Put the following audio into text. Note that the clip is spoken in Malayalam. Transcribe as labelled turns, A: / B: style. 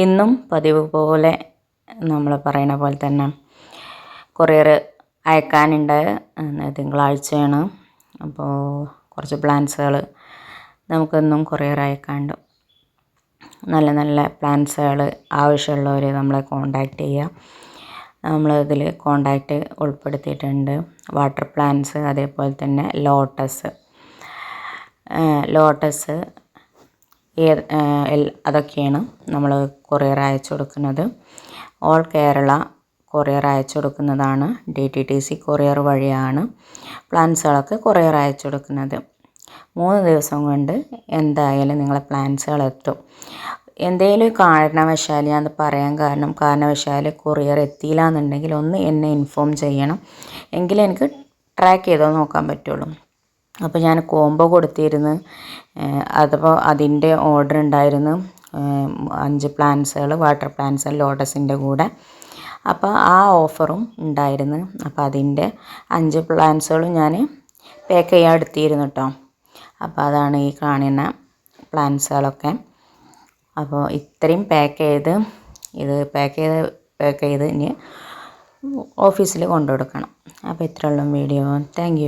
A: ഇന്നും പതിവ് പോലെ നമ്മൾ പറയണ പോലെ തന്നെ കൊറിയർ അയക്കാനുണ്ട്. തിങ്കളാഴ്ചയാണ്. അപ്പോൾ കുറച്ച് പ്ലാൻസുകൾ നമുക്കെന്നും കൊറിയർ അയക്കാണ്ട് നല്ല നല്ല പ്ലാൻസുകൾ ആവശ്യമുള്ളവർ നമ്മളെ കോണ്ടാക്റ്റ് ചെയ്യുക നമ്മൾ ഇതിൽ കോണ്ടാക്റ്റ് ഉൾപ്പെടുത്തിയിട്ടുണ്ട്. വാട്ടർ പ്ലാന്റ്സ് അതേപോലെ തന്നെ ലോട്ടസ്. ലോട്ടസ് അതൊക്കെയാണ് നമ്മൾ കൊറിയർ അയച്ചു കൊടുക്കുന്നത്. ഓൾ കേരള കൊറിയർ അയച്ചു കൊടുക്കുന്നതാണ്. D T T C courier വഴിയാണ് പ്ലാൻസുകളൊക്കെ കൊറിയർ അയച്ചു കൊടുക്കുന്നത്. മൂന്ന് ദിവസം കൊണ്ട് എന്തായാലും നിങ്ങളെ പ്ലാൻസുകൾ എത്തും. എന്തെങ്കിലും കാരണവശാൽ ഞാൻ പറയാൻ കാരണം കാരണവശാൽ കൊറിയർ എത്തിയില്ല എന്നുണ്ടെങ്കിൽ ഒന്ന് എന്നെ ഇൻഫോം ചെയ്യണം. എങ്കിലേ എനിക്ക് ട്രാക്ക് ചെയ്തോ നോക്കാൻ പറ്റുള്ളൂ. അപ്പോൾ ഞാൻ കോംബോ കൊടുത്തിരുന്നു അതപ്പോൾ അതിന്റെ ഓർഡർ ഉണ്ടായിരുന്നു. അഞ്ച് പ്ലാന്റ്സുകൾ വാട്ടർ പ്ലാന്റ്സ് ലോട്ടസിന്റെ കൂടെ. അപ്പോൾ ആ ഓഫറും ഉണ്ടായിരുന്നു. അപ്പോൾ അതിന്റെ അഞ്ച് പ്ലാന്റ്സുകളും ഞാൻ പാക്ക് ചെയ്യാൻ എടുത്തിരുന്നു കേട്ടോ അപ്പോൾ അതാണ് ഈ കാണുന്ന പ്ലാന്റ്സുകളൊക്കെ അപ്പോൾ ഇത്രയും പാക്ക് ചെയ്ത് ഇത് പാക്ക് ചെയ്ത് പാക്ക് ചെയ്ത് ഇനി ഓഫീസിൽ കൊണ്ടു കൊടുക്കണം. അപ്പോൾ ഇത്രയുള്ള വീഡിയോ. താങ്ക്